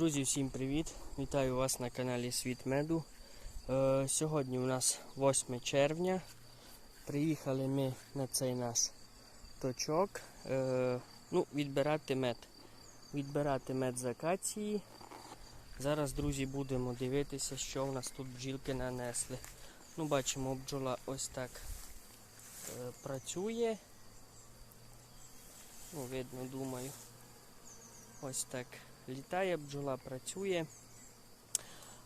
Друзі, всім привіт! Вітаю вас на каналі Світ Меду. Е, сьогодні у нас 8 червня. Приїхали ми на цей наш точок е, ну, відбирати мед. Відбирати мед з акації. Зараз, друзі, будемо дивитися, що у нас тут бджілки нанесли. Ну, Бачимо, бджола ось так е, працює. Ну, видно, думаю. Ось так літає, бджола працює.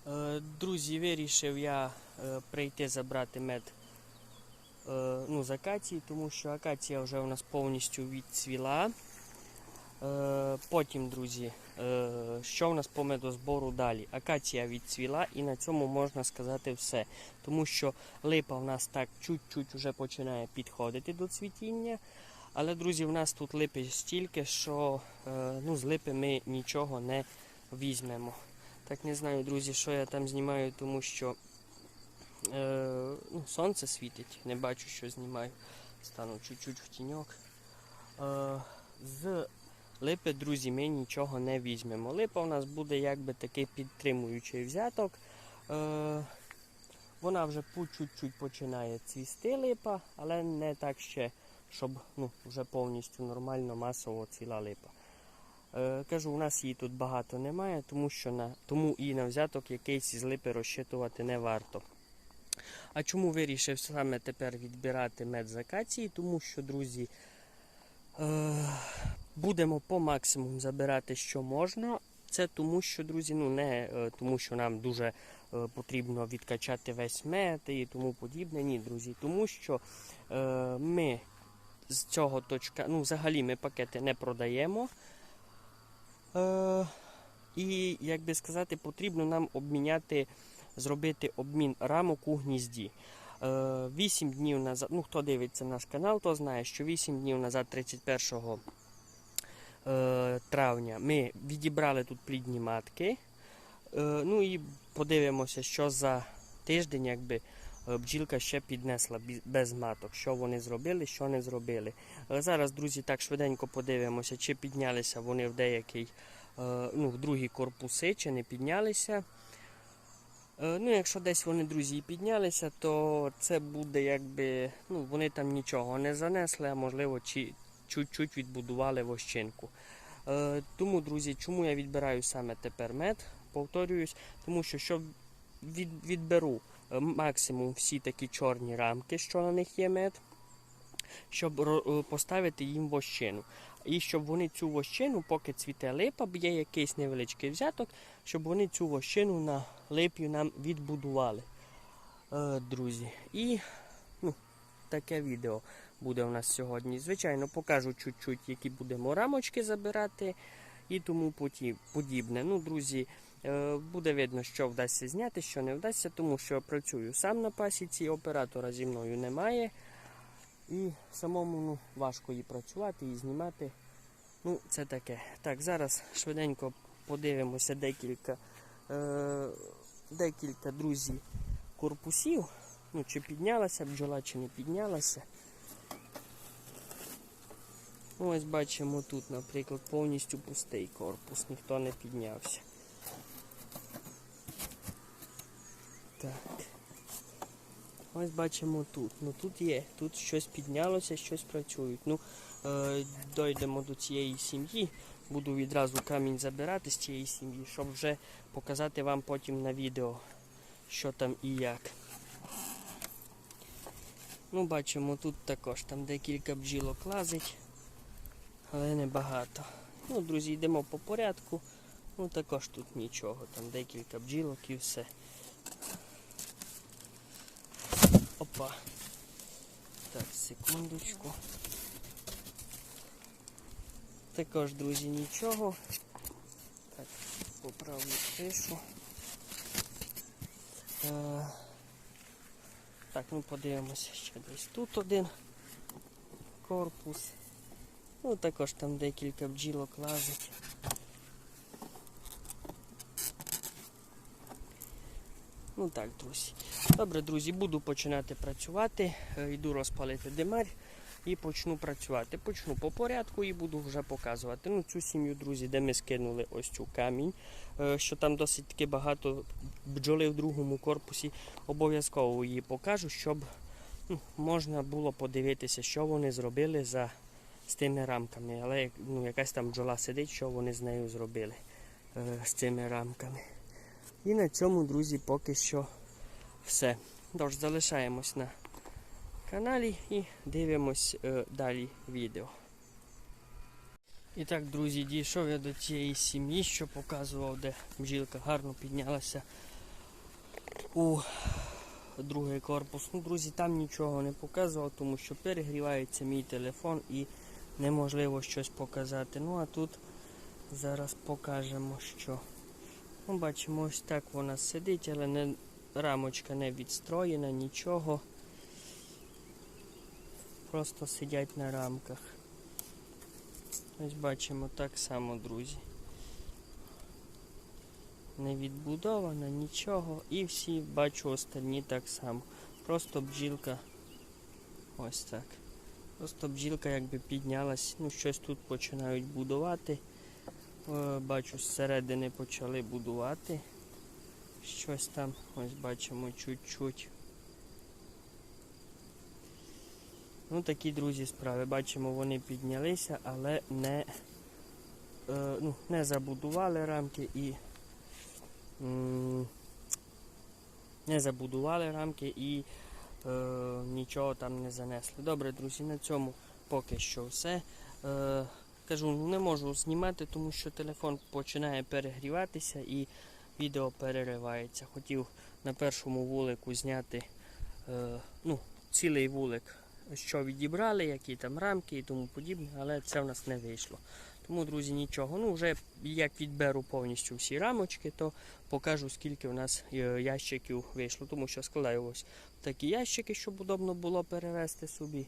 Е, Друзі, вирішив я е, прийти забрати мед е, ну, з акації, тому що акація вже у нас повністю відцвіла. Потім, друзі, що у нас по медозбору далі? Акація відцвіла і на цьому можна сказати все. Тому що липа у нас так чуть-чуть вже починає підходити до цвітіння. Але, друзі, в нас тут липи стільки, що е, ну, з липи ми нічого не візьмемо. Так не знаю, друзі, що я там знімаю, тому що е, ну, сонце світить, не бачу, що знімаю. Стану чуть-чуть в тіньок. Е, з липи, друзі, ми нічого не візьмемо. Липа у нас буде якби такий підтримуючий взяток. Вона вже по чуть-чуть починає цвісти липа, але не так ще щоб ну, вже повністю нормально масово ціла липа. Е, кажу, у нас її тут багато немає, тому що на, тому і на взяток якийсь із липи розчитувати не варто. А чому вирішив саме тепер відбирати мед з акації? Тому що, друзі, е, будемо по максимуму забирати, що можна. Це тому, що, друзі, ну не е, тому, що нам дуже е, потрібно відкачати весь мед і тому подібне. Ні, друзі, тому що е, ми з цього точка, ну, взагалі ми пакети не продаємо. Е, і, як би сказати, потрібно нам обміняти, зробити обмін рамок у гнізді. Е, 8 днів назад, ну хто дивиться наш канал, то знає, що 8 днів назад, 31 е, травня, ми відібрали тут плідні матки. Е, ну і подивимося, що за тиждень, якби е, бджілка ще піднесла без маток. Що вони зробили, що не зробили. Е, Зараз, друзі, так швиденько подивимося, чи піднялися вони в деякий, е, ну, в другі корпуси, чи не піднялися. Е, Ну, якщо десь вони, друзі, і піднялися, то це буде якби, ну, вони там нічого не занесли, а можливо, чи чуть-чуть відбудували вощинку. Е, Тому, друзі, чому я відбираю саме тепер мед? Повторююсь, тому що щоб від, відберу е, максимум всі такі чорні рамки, що на них є мед, щоб е, поставити їм вощину. І щоб вони цю вощину, поки цвіте липа, бо є якийсь невеличкий взяток, щоб вони цю вощину на липі нам відбудували. Е, друзі. І ну, таке відео буде у нас сьогодні. Звичайно, покажу чуть-чуть, які будемо рамочки забирати і тому подібне. Ну, друзі, е, буде видно, що вдасться зняти, що не вдасться, тому що працюю сам на пасіці, оператора зі мною немає. І самому ну, важко її працювати і знімати. Ну, це таке. Так, зараз швиденько подивимося декілька, е, декілька друзі корпусів. Ну, чи піднялася бджола, чи не піднялася. Ось бачимо тут, наприклад, повністю пустий корпус, ніхто не піднявся. Так. Ось бачимо тут. Ну тут є, тут щось піднялося, щось працюють. Ну, е, дойдемо до цієї сім'ї, буду відразу камінь забирати з цієї сім'ї, щоб вже показати вам потім на відео, що там і як. Ну, бачимо, тут також там декілька бджілок лазить, але небагато. Ну, друзі, йдемо по порядку. Ну також тут нічого, там декілька бджілок і все. Опа. Так, секундочку. Також, друзі, нічого. Так, поправлю кришу. Е, так, ну подивимося ще десь тут один корпус. Ну, також там декілька бджілок лазить. Ну так, друзі. Добре, друзі, буду починати працювати. Е, Йду розпалити димарь. і почну працювати. Почну по порядку і буду вже показувати. Ну, цю сім'ю, друзі, де ми скинули ось цю камінь, е, що там досить таки багато бджоли в другому корпусі. Обов'язково її покажу, щоб ну, можна було подивитися, що вони зробили за з тими рамками. Але ну, якась там бджола сидить, що вони з нею зробили е, з цими рамками. І на цьому, друзі, поки що все. Тож залишаємось на каналі і дивимось е, далі відео. І так, друзі, дійшов я до цієї сім'ї, що показував, де бджілка гарно піднялася у другий корпус. Ну, друзі, там нічого не показував, тому що перегрівається мій телефон і неможливо щось показати. Ну а тут зараз покажемо, що. Ну, бачимо, ось так вона сидить, але не, рамочка не відстроєна, нічого. Просто сидять на рамках. Ось бачимо так само, друзі. Не відбудована, нічого. І всі бачу остальні так само. Просто бджілка ось так. Просто бджілка якби піднялась. Ну, щось тут починають будувати. Е, Бачу, зсередини почали будувати. Щось там, ось бачимо чуть-чуть. Ну, такі, друзі, справи. Бачимо, вони піднялися, але не, е, ну, не забудували рамки і м, не забудували рамки і е, нічого там не занесли. Добре, друзі, на цьому поки що все. Е, кажу, не можу знімати, тому що телефон починає перегріватися і відео переривається. Хотів на першому вулику зняти е, ну, цілий вулик, що відібрали, які там рамки і тому подібне, але це в нас не вийшло. Тому, друзі, нічого. Ну, вже як відберу повністю всі рамочки, то покажу, скільки в нас е, ящиків вийшло. Тому що складаю ось такі ящики, щоб удобно було перевезти собі.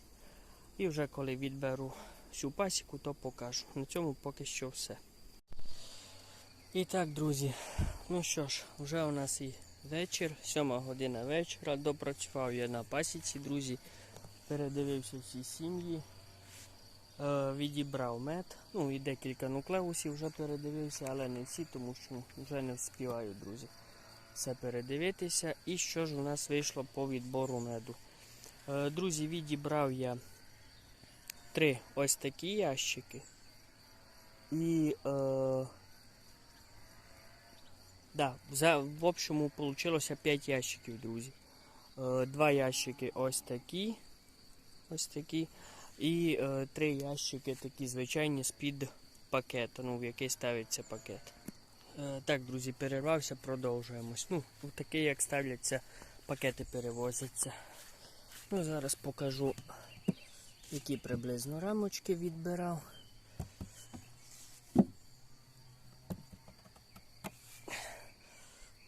І вже коли відберу всю пасіку, то покажу. На цьому поки що все. І так, друзі, ну що ж, вже у нас і вечір, сьома година вечора. Допрацював я на пасіці, друзі. Передивився всі сім'ї. Е, відібрав мед. Ну і декілька нуклеусів вже передивився, але не всі, тому що вже не вспіваю, друзі. Все передивитися. І що ж у нас вийшло по відбору меду. Е, друзі, відібрав я три ось такі ящики. І е, да, за, в общому вийшло 5 ящиків, друзі. Е, два ящики ось такі. Ось такі. І е, три ящики такі звичайні з-під пакета, ну, в який ставиться пакет. Е, так, друзі, перервався, продовжуємось. Ну, такі, як ставляться, пакети перевозяться. Ну, зараз покажу, які приблизно рамочки відбирав.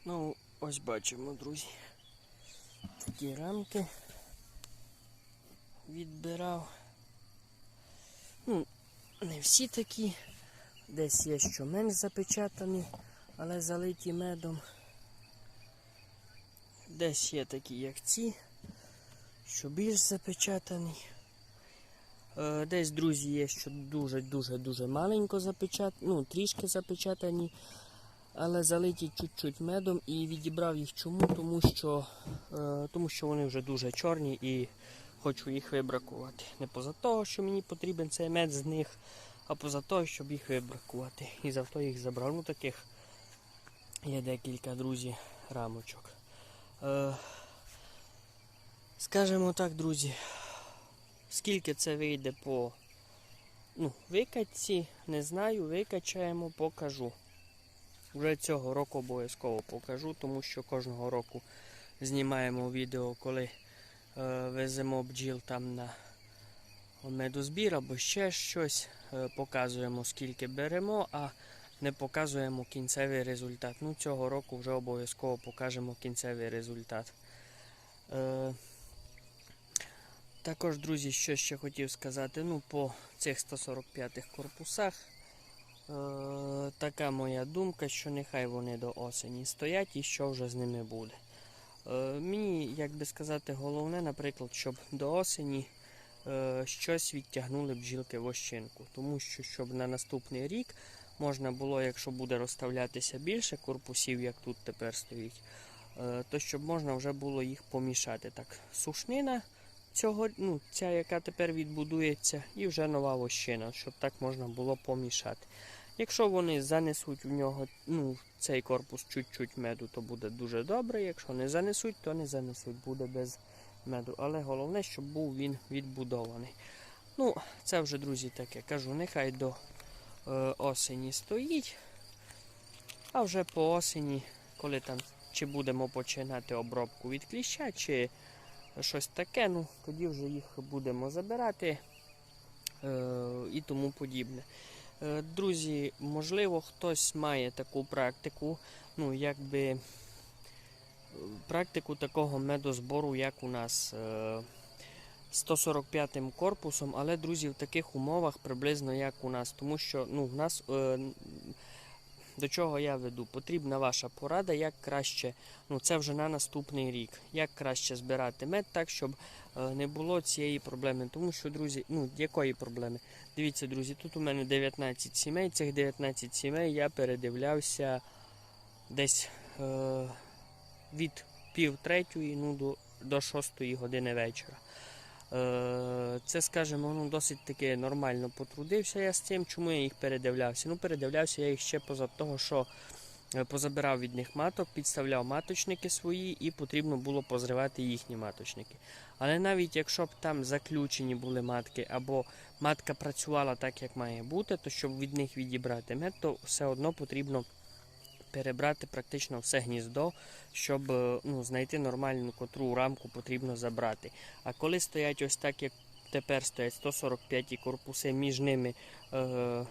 Ну, ось бачимо, друзі. Такі рамки відбирав. Ну, не всі такі. Десь є що менш запечатані, але залиті медом. Десь є такі, як ці, що більш запечатані. Е, Десь, друзі, є, що дуже-дуже-дуже маленько запечатані, ну, трішки запечатані, але залиті чуть-чуть медом і відібрав їх чому, тому що, е, тому що вони вже дуже чорні і хочу їх вибракувати. Не поза того, що мені потрібен цей мед з них, а поза того, щоб їх вибракувати. І завто їх забрав. Ну таких є декілька, друзі, рамочок. Е, скажімо так, друзі, скільки це вийде по ну, викатці, не знаю, викачаємо, покажу. Вже цього року обов'язково покажу, тому що кожного року знімаємо відео, коли е, веземо бджіл там на медозбір або ще щось. Е, показуємо, скільки беремо, а не показуємо кінцевий результат. Ну, цього року вже обов'язково покажемо кінцевий результат. Е, також, друзі, що ще хотів сказати, ну, по цих 145-х корпусах. Е, така моя думка, що нехай вони до осені стоять і що вже з ними буде. Е, мені, як би сказати, головне, наприклад, щоб до осені е, щось відтягнули бджілки в ощинку. Тому що, щоб на наступний рік можна було, якщо буде розставлятися більше корпусів, як тут тепер стоїть, е, то щоб можна вже було їх помішати. Так, сушнина цього, ну, ця, яка тепер відбудується, і вже нова вощина, щоб так можна було помішати. Якщо вони занесуть в нього ну, цей корпус чуть-чуть меду, то буде дуже добре. Якщо не занесуть, то не занесуть, буде без меду. Але головне, щоб був він відбудований. Ну, це вже, друзі, таке кажу, нехай до е, осені стоїть. А вже по осені, коли там чи будемо починати обробку від кліща, чи щось таке, ну тоді вже їх будемо забирати е, і тому подібне. Е, Друзі, можливо, хтось має таку практику, ну, якби е, практику такого медозбору, як у нас е, 145-м корпусом, але, друзі, в таких умовах приблизно як у нас, тому що ну, в нас до чого я веду? Потрібна ваша порада, як краще, ну це вже на наступний рік, як краще збирати мед так, щоб е, не було цієї проблеми. Тому що, друзі, ну якої проблеми? Дивіться, друзі, тут у мене 19 сімей. Цих 19 сімей я передивлявся десь е, від пів третьої ну, до, до шостої години вечора. Е, Це, скажімо, ну, досить таки нормально потрудився я з цим. Чому я їх передивлявся? Ну, передивлявся я їх ще поза того, що е, позабирав від них маток, підставляв маточники свої і потрібно було позривати їхні маточники. Але навіть якщо б там заключені були матки, або матка працювала так, як має бути, то щоб від них відібрати мед, то все одно потрібно перебрати практично все гніздо, щоб е, ну, знайти нормальну котру рамку потрібно забрати. А коли стоять ось так, як тепер стоять 145 корпуси, між ними е,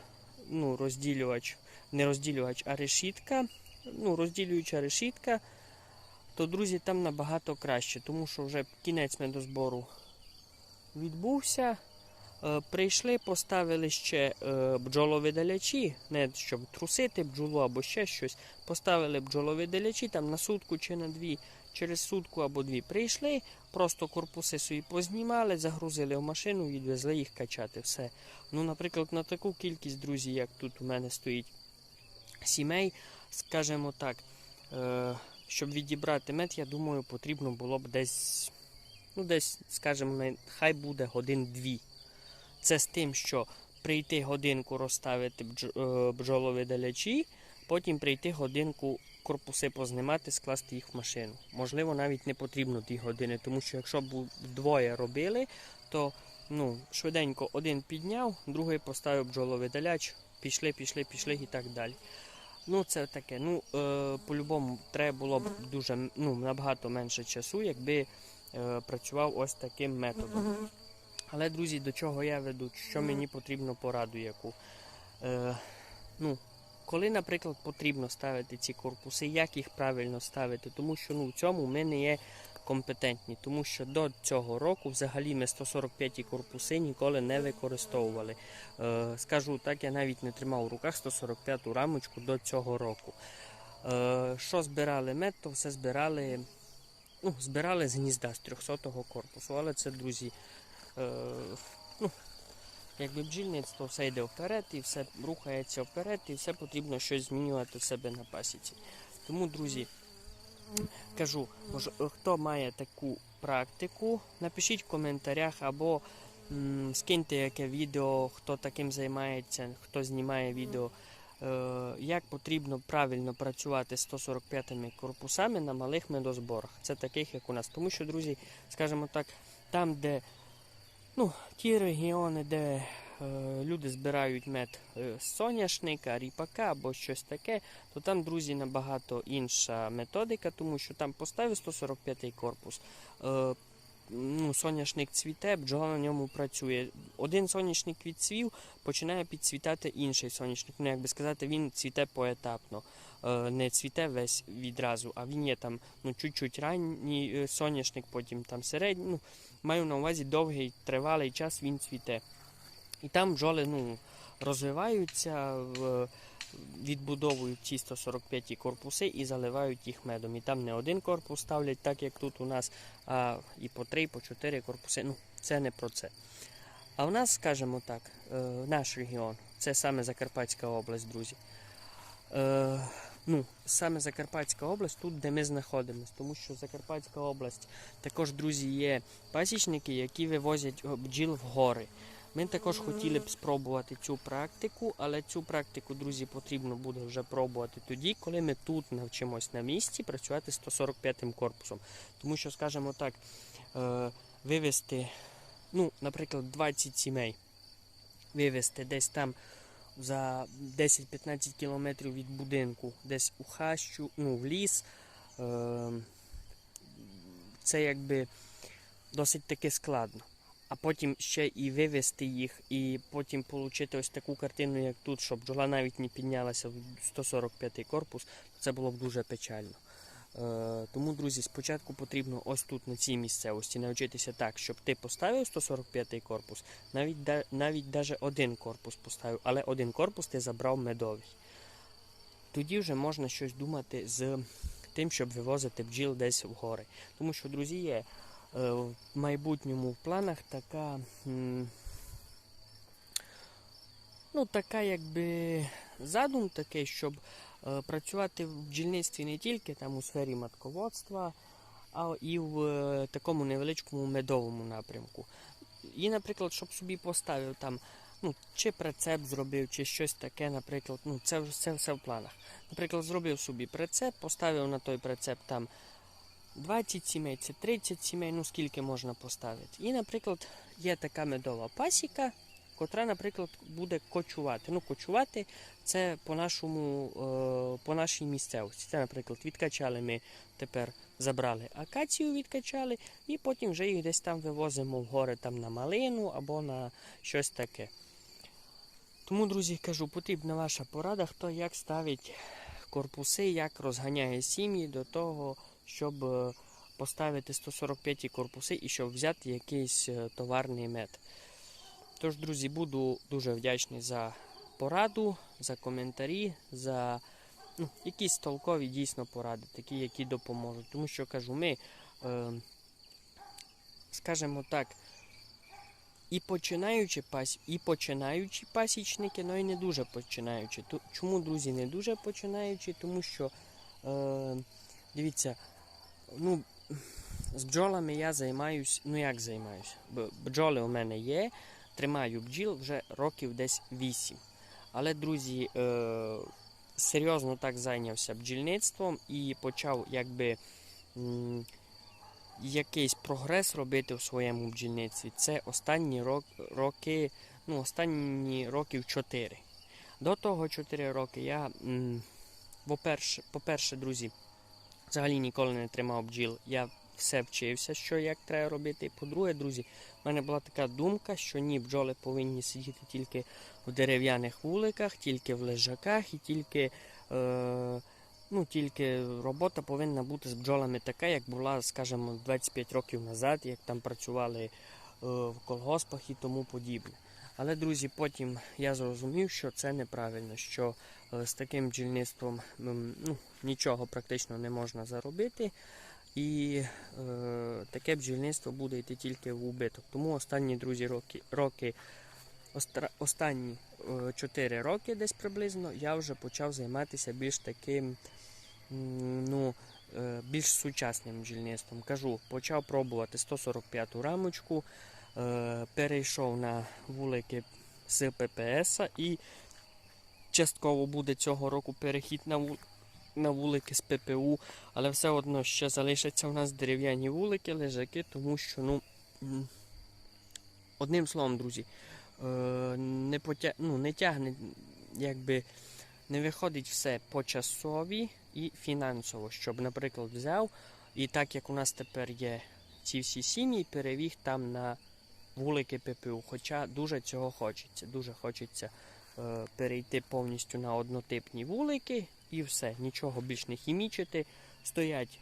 ну, розділювач, не розділювач, а решітка, ну, розділююча решітка, то, друзі, там набагато краще, тому що вже кінець медозбору відбувся. Е, Прийшли, поставили ще е, бджоловидалячі, не щоб трусити бджолу або ще щось. Поставили бджоловидалячі там на сутку чи на дві, через сутку або дві прийшли, просто корпуси свої познімали, загрузили в машину, відвезли їх качати. Все. Ну, наприклад, на таку кількість друзів, як тут у мене стоїть сімей, скажімо так, е, щоб відібрати мед, я думаю, потрібно було б десь, ну, десь, скажімо, хай буде годин-дві. Це з тим, що прийти годинку розставити е, бджоловидалячі, потім прийти годинку корпуси познімати, скласти їх в машину. Можливо, навіть не потрібно ті години, тому що якщо б двоє робили, то ну, швиденько один підняв, другий поставив бджоловидаляч, пішли, пішли, пішли і так далі. Ну, це таке. Ну, е, по-любому, треба було б дуже ну, набагато менше часу, якби е, працював ось таким методом. Але, друзі, до чого я веду, що мені потрібно пораду яку. Е, ну, коли, наприклад, потрібно ставити ці корпуси, як їх правильно ставити, тому що ну, в цьому ми не є компетентні, тому що до цього року взагалі ми 145 корпуси ніколи не використовували. Е, скажу так, я навіть не тримав у руках 145 рамочку до цього року. Е, що збирали мед, то все збирали, ну, збирали з гнізда з 300-го корпусу, але це, друзі, ну, якби бджільництво все йде вперед і все рухається вперед, і все потрібно щось змінювати в себе на пасіці. Тому, друзі, кажу, може, хто має таку практику, напишіть в коментарях або м, скиньте яке відео, хто таким займається, хто знімає відео. е, Як потрібно правильно працювати з 145 корпусами на малих медозборах. Це таких, як у нас. Тому що, друзі, скажімо так, там, де ну, ті регіони, де е, люди збирають мед е, з соняшника, ріпака або щось таке, то там, друзі, набагато інша методика, тому що там поставив 145-й корпус. Е, ну, соняшник цвіте, бджола на ньому працює. Один соняшник відцвів, починає підцвітати інший соняшник. Ну, як би сказати, він цвіте поетапно. Е, не цвіте весь відразу, а він є там ну, чуть-чуть ранній е, соняшник, потім там середній. Ну, маю на увазі довгий тривалий час він цвіте. І там бджоли ну, розвиваються, відбудовують ці 145 корпуси і заливають їх медом. І там не один корпус ставлять, так як тут у нас, а і по три, і по чотири корпуси. Ну, це не про це. А в нас, скажімо так, наш регіон, це саме Закарпатська область, друзі. Ну, саме Закарпатська область, тут, де ми знаходимося, тому що Закарпатська область також, друзі, є пасічники, які вивозять е, бджіл в гори. Ми також хотіли б спробувати цю практику, але цю практику, друзі, потрібно буде вже пробувати тоді, коли ми тут навчимось на місці працювати 145-м корпусом. Тому що, скажімо так, е, вивести, ну, наприклад, 20 сімей, вивести десь там за 10-15 кілометрів від будинку, десь у хащу, ну, в ліс. Е, це якби досить таки складно. А потім ще і вивезти їх, і потім отримати ось таку картину, як тут, щоб бджола навіть не піднялася в 145-й корпус, це було б дуже печально. Е, тому, друзі, спочатку потрібно ось тут, на цій місцевості, навчитися так, щоб ти поставив 145-й корпус, навіть навіть даже один корпус поставив, але один корпус ти забрав медовий. Тоді вже можна щось думати з тим, щоб вивозити бджіл десь в гори. Тому що, друзі, є е, в майбутньому в планах така. Ну, така якби задум такий, щоб працювати в бджільництві не тільки там у сфері матководства, а і в е, такому невеличкому медовому напрямку. І, наприклад, щоб собі поставив там, ну, чи прицеп зробив, чи щось таке, наприклад, ну, це, це все в планах. Наприклад, зробив собі прицеп, поставив на той прицеп там 20 сімей, це 30 сімей, ну скільки можна поставити. І, наприклад, є така медова пасіка, котра, наприклад, буде кочувати. Ну, кочувати це по нашому, е, по нашій місцевості. Це, наприклад, відкачали ми тепер забрали акацію, відкачали, і потім вже їх десь там вивозимо в гори там на малину або на щось таке. Тому, друзі, кажу, потрібна ваша порада, хто як ставить корпуси, як розганяє сім'ї до того, щоб е, поставити 145 корпуси і щоб взяти якийсь е, товарний мед. Тож, друзі, буду дуже вдячний за пораду, за коментарі, за ну, якісь толкові дійсно поради, такі, які допоможуть. Тому що кажу, ми, е, скажімо так, і починаючи пас, і починаючі пасічники, ну і не дуже починаючи. Ту- Чому, друзі, не дуже починаючи? Тому що, е, дивіться, ну, з бджолами я займаюсь, ну як займаюсь? Бджоли у мене є, тримаю бджіл вже років десь 8. Але, друзі, е, серйозно так зайнявся бджільництвом і почав якби м, якийсь прогрес робити в своєму бджільництві. Це останні рок, роки, ну, останні років 4. До того 4 роки я, по-перше, друзі, взагалі ніколи не тримав бджіл. Я все вчився, що як треба робити. По-друге, друзі, в мене була така думка, що ні, бджоли повинні сидіти тільки в дерев'яних вуликах, тільки в лежаках і тільки, е, ну, тільки робота повинна бути з бджолами така, як була, скажімо, 25 років назад, як там працювали е, в колгоспах і тому подібне. Але, друзі, потім я зрозумів, що це неправильно, що е, з таким бджільництвом ну, нічого практично не можна заробити. І е, таке бджільництво буде йти тільки в убиток. Тому останні друзі роки, роки остра- останні 4 роки десь приблизно я вже почав займатися більш таким ну, е, більш сучасним бджільництвом. Кажу, почав пробувати 145-ту рамочку, е, перейшов на вулики з ППС і частково буде цього року перехід на вул- на вулики з ППУ, але все одно ще залишаться у нас дерев'яні вулики, лежаки, тому що, ну, одним словом, друзі, е, не, потя... ну, не тягне, якби не виходить все по часові і фінансово, щоб, наприклад, взяв, і так як у нас тепер є ці всі сім'ї, перевіг там на вулики ППУ. Хоча дуже цього хочеться. Дуже хочеться е, перейти повністю на однотипні вулики і все, нічого більш не хімічити. Стоять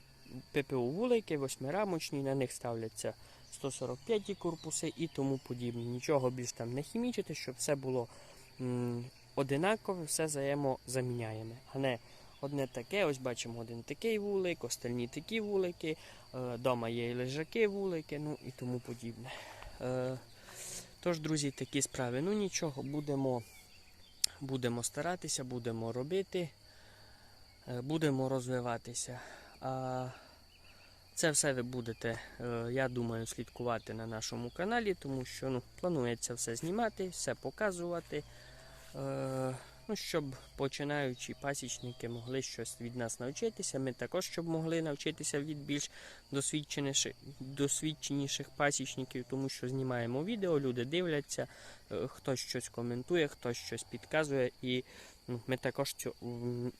ППУ вулики, восьмирамочні, на них ставляться 145 корпуси і тому подібне. Нічого більш там не хімічити, щоб все було м, одинакове, все взаємозаміняємо. А не одне таке, ось бачимо один такий вулик, остальні такі вулики, е, є і лежаки вулики, ну і тому подібне. Е, Тож, друзі, такі справи. Ну нічого, будемо, будемо старатися, будемо робити, будемо розвиватися. А це все ви будете, е, я думаю, слідкувати на нашому каналі, тому що ну, планується все знімати, все показувати. Е, Ну, щоб починаючі пасічники могли щось від нас навчитися. Ми також щоб могли навчитися від більш досвідченіших, пасічників, тому що знімаємо відео, люди дивляться, е, хтось щось коментує, хтось щось підказує, і ми також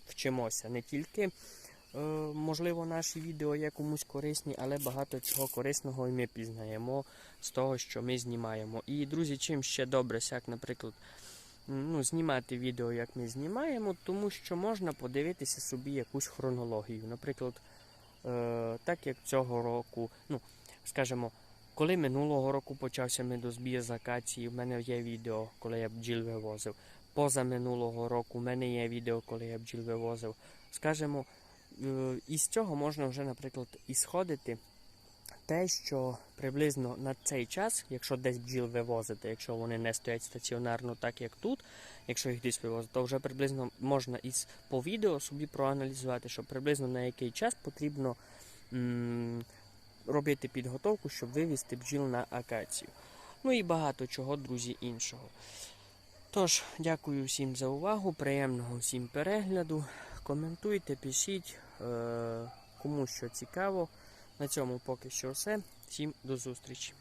вчимося не тільки. е, Можливо, наші відео є комусь корисні, але багато чого корисного і ми пізнаємо з того, що ми знімаємо. І, друзі, чим ще добре, як, наприклад, ну, знімати відео, як ми знімаємо, тому що можна подивитися собі якусь хронологію. Наприклад, е, так як цього року, ну, скажімо, коли минулого року почався медозбір з акації, в мене є відео, коли я бджіл вивозив. Поза минулого року в мене є відео, коли я бджіл вивозив. Скажімо, е, із цього можна вже, наприклад, ісходити те, що приблизно на цей час, якщо десь бджіл вивозити, якщо вони не стоять стаціонарно так, як тут, якщо їх десь вивозити, то вже приблизно можна із по відео собі проаналізувати, що приблизно на який час потрібно м, робити підготовку, щоб вивізти бджіл на акацію. Ну і багато чого, друзі, іншого. Тож, дякую всім за увагу, приємного всім перегляду. Коментуйте, пишіть, е, кому що цікаво. На цьому поки що все. Всім до зустрічі.